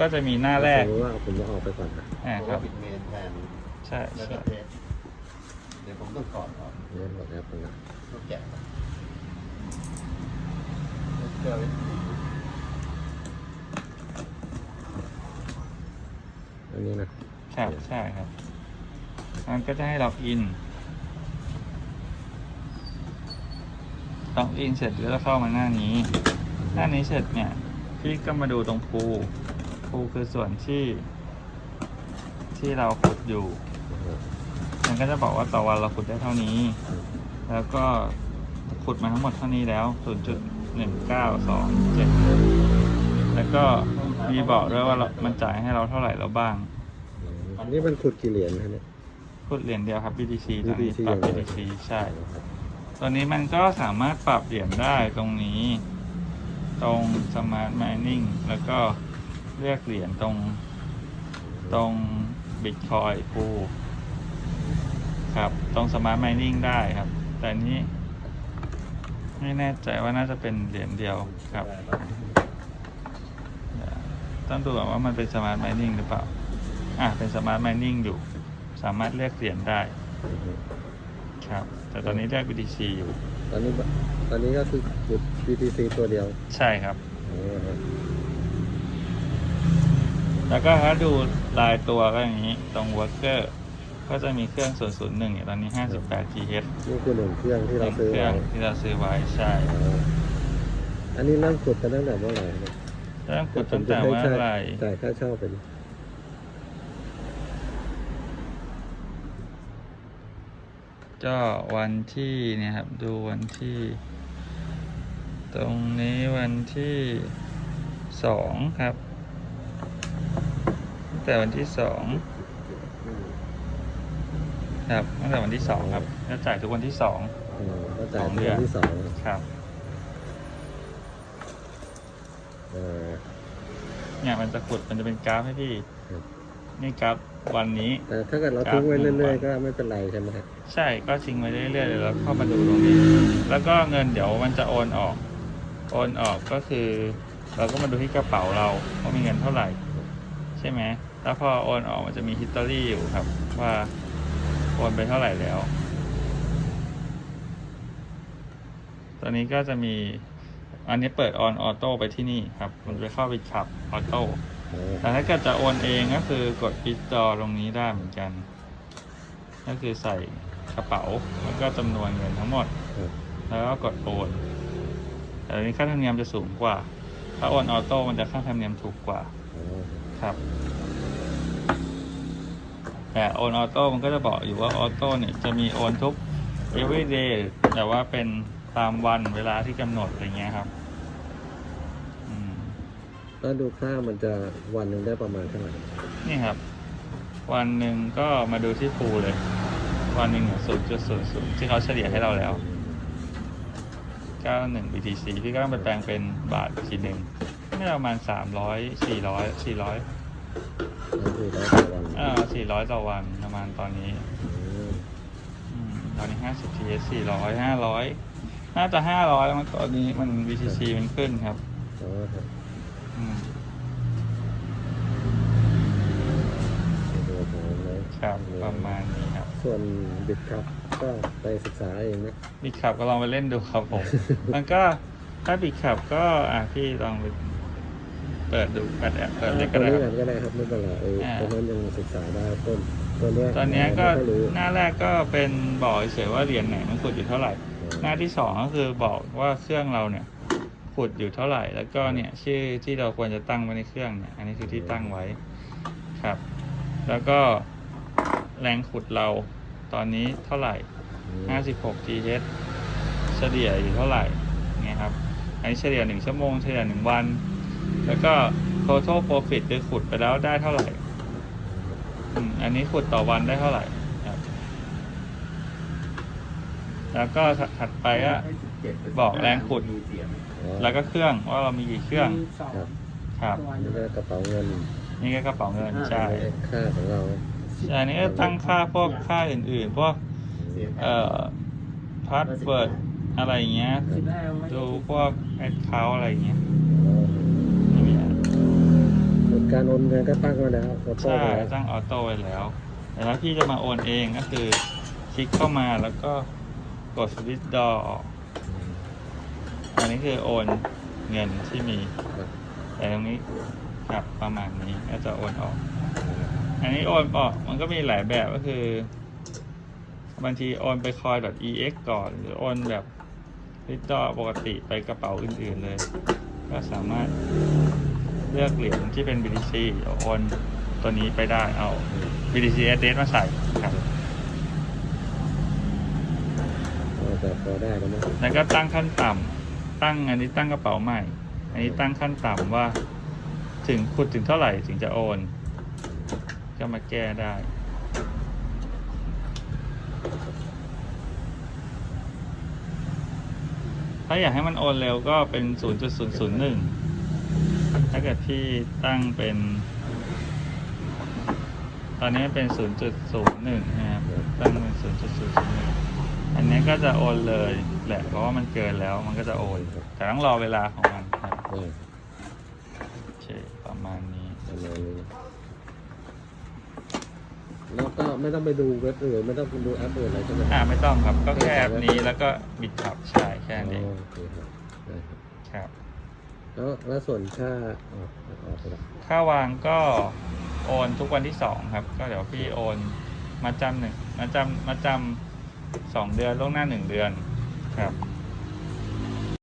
ก็จะมีหน้าแรกสมมติว่าผมจะออกไปก่อนนะอ่าเพราะครัว่าบปิดเมนแทนใช่แล้วใช่ก็เทสเดี๋ยวผมต้องถอดออกเนี่ยหมดแล้วผมนะต้องแกะก่อนเดี๋ยวอันนี้นะครับ ใช่ครับ มันก็จะให้ล็อกอิน ล็อกอินเสร็จแล้วก็เข้ามาหน้านี้ หน้านี้เสร็จเนี่ย พี่ก็มาดูตรงภู ภูคือส่วนที่ ที่เราขุดอยู่ มันก็จะบอกว่าต่อวันเราขุดได้เท่านี้ แล้วก็ขุดมาทั้งหมดเท่านี้แล้ว 0.1927 แล้วก็มีบอกด้วยว่าเรามันจ่ายให้เราเท่าไหร่แล้วบ้าง อันนี้มันขุดกี่เหรียญนะเนี่ย ขุดเหรียยญเดียวครับ BTC ตอนนี้ BTC ปรับอย่างเดียว BTC ใช่ ตัวนี้มันก็สามารถปรับเหรียญได้ตรงนี้ ตรง Smart Mining แล้วก็ เลือกเหรียญตรงตรง Bitcoin Pool ครับตรง Smart Mining ได้ครับ แต่อันนี้ ไม่แน่ใจว่าน่าจะเป็นเหรียญเดียวครับ ต้องดูก่อนว่ามันเป็น Smart Mining หรือเปล่า อะเป็น Smart Mining อยู่ สามารถเลือกเหรียญได้ ครับ แต่ตอนนี้เลือก BTC อยู่ ตอนนี้ตอนนี้ก็คือขุด BTC ตัวเดียว ใช่ครับอ๋อครับ แล้วก็ถ้าดูลายตัวก็อย่างนี้ ตรง worker ก็จะมีเครื่อง001เนี่ยตอนนี้ 58 GHz นี่คือหนึ่งเครื่องที่เราซื้อเครื่ไว้องที่เราซื้อไว้ใช่อ๋ออันนี้เริ่มขุดกันตั้งแต่เมื่อไหร่เนี่ยเริ่มขุดตั้งแต่เมื่อไหร่จ่ายค่าเช่าไปดิก็วันที่เนี่ยครับ ดูวันที่ ตรงนี้วันที่สองครับ ตั้งแต่วันที่สองครับตั้งแต่วันที่สองครับจะจ่ายทุกวันที่สองอ๋อก็จ่ายสองเดืเดืออนนที่สองครับ เออเนี่ยมันจะขุดมันจะเป็นกราฟให้พี่ครับนี่กราฟวันนี้แต่ถ้าเกิดเราทิ้งไว้เรื่อยๆก็ไม่เป็นไรใช่ไหมครับใช่ก็ทิ้งไว้เรื่อยๆเดี๋ยวเราเข้ามาดูตรงนี้ แล้วก็เงินเดี๋ยวมันจะโอนออก โอนออกก็คือ เราก็มาดูที่กระเป๋าเราว่ามีเงินเท่าไหร่ ใช่ไหม แล้วพอโอนออกมันจะมีฮิตตอรี่อยู่ครับ ว่าโอนไปเท่าไหร่แล้ว ตอนนี้ก็จะมี อันนี้เปิดออนออโต้ไปที่นี่ครับ มันจะเข้าไปขับออโต้แต่ถ้าเกิดจะโอนเองก็คือกดปิดจอตรงนี้ได้เหมือนกัน ก็คือใส่กระเป๋าแล้วก็จำนวนเงินทั้งหมด แล้วก็กดโอน แต่นี้ค่าธรรมเนียมจะสูงกว่า ถ้าโอนออโต้มันจะค่าธรรมเนียมถูกกว่าครับ แต่โอนออโต้มันก็จะบอกอยู่ว่าออโต้เนี่ยจะมีโอนทุก every day แต่ว่าเป็นตามวันเวลาที่กำหนดอะไรเงี้ยครับอืมแล้วดูค่ามันจะวันหนึ่งได้ประมาณเท่าไหร่นี่ครับ วันหนึ่งก็มาดูที่ภูเลย วันหนึ่งศูนย์จุดศูนย์ศูนย์ที่เขาเฉลี่ยให้เราแล้ว 91 BTC พี่ก็ต้องไปแปลงเป็นบาทอีกทีหนึ่งนี่ประมาณ 300 400 400 นั่นคือร้อยต่อวันอ่า400ต่อวันประมาณตอนนี้อืมอืมตอนนี้50 TS 400 500น่าจะ500แล้วมันตอนนี้มัน BTC มันขึ้นครับ อ๋อครับอืมดูของเลยครับ ประมาณนี้ครับ ส่วนบิตครับก็ไปศึกษาเองนะ บิดขับก็ลองไปเล่นดูครับผม มันก็ถ้าบิดขับก็อะพี่ลองไป เปิดดูเปิดแอปเปิดเล่นตัก็วได้นี้คกัรับนก็ได้ครับไม่เป็นไรเอออ่าตรงนั้นยังศึกษาได้ต้นตัวเนี้ยตอนเนี้ยก็ไม่ค่อยรู้หน้าแรกก็เป็นบอกเฉยๆว่าเหรียญไหนมันขุดอยู่เท่าไหร่ หน้าที่สองก็คือบอกว่าเครื่องเราเนี่ยขุดอยู่เท่าไหร่ แล้วก็เนี่ยชื่อที่เราควรจะตั้งไว้ในเครื่องเนี่ยอันนี้คือที่ตั้งไว้ครับ แล้วก็แรงขุดเราตอนนี้เท่าไหร่อืม56 GH เฉลี่ยอยู่เท่าไหร่เงี้ยครับอันนี้เฉลี่ย1ชั่วโมงเฉลี่ย1วัน แล้วก็ total profit คือขุดไปแล้วได้เท่าไหร่อืมอันนี้ขุดต่อวันได้เท่าไหร่ครับแล้วก็ถัดไปก็บอกแรงขุดอ๋อแล้วก็เครื่องว่าเรามีกี่เครื่องสองครับครับตัวนี่ก็กระเป๋าเงิน นี่ก็กระเป๋าเงินใช่ค่าของเราอันนี้ก็ตั้งค่าพวกค่าอื่นๆพวกเอ่อพาสเวิร์ดอะไรอย่างเงี้ยสิบห้าไม่ดูพวกแอดเคาอะไรอย่างเงี้ย อ๋อ ไม่มีอะไร โอเค การโอนเงินก็ตั้งไว้แล้วออโต้ใช่ไว้แล้วตั้งออโต้ไว้แล้ว แต่ถ้าพี่จะมาโอนเองก็คือ คลิกเข้ามาแล้วก็กดสวิตช์ดอออกอันนี้คือโอนเงินที่มีครับแต่ตรงนี้ครับประมาณนี้ก็จะโอนออก อันนี้โอนออกมันก็มีหลายแบบก็คือ บางทีโอนไปคอย .ex ก่อน หรือโอนแบบวิตอปกติไปกระเป๋าอื่นๆเลย ก็สามารถ เลือกเหรียญที่เป็น BTC โอนตัวนี้ไปได้เอา BTC address มาใส่ครับเอาแต่พอได้แล้วมั้งแล้วก็ตั้งขั้นต่ำตั้งอันนี้ตั้งกระเป๋าใหม่ อันนี้ตั้งขั้นต่ำว่า ถึงขุดถึงเท่าไหร่ถึงจะโอน ก็มาแก้ได้ถ้าอยากให้มันโอนเร็วก็เป็น 0.001 ถ้าเกิดที่ตั้งเป็น ตอนนี้เป็น 0.01 นะครับ ตั้งเป็น 0.001 อันนี้ก็จะโอนเลยแหละ เพราะว่ามันเกินแล้วมันก็จะโอน แต่ต้องรอเวลาของมันครับเออโอเคประมาณนี้ประมาณนี้ แล้วก็ไม่ต้องไปดูเว็บอื่นไม่ต้องไปดูแอปอื่นอะไรใช่ไหมอ่าไม่ต้องครับ ก็แค่แอปนี้แล้วก็บิดขับใช่แค่นี้อ๋อโอเคครับได้ครับ ครับ แล้วแล้วส่วนค่าออกออกไปละค่าวางก็โอนทุกวันที่สองครับ ก็เดี๋ยวพี่โอนมาจำหนึ่งมาจำมาจำสองเดือนล่วงหน้าหนึ่งเดือนครับ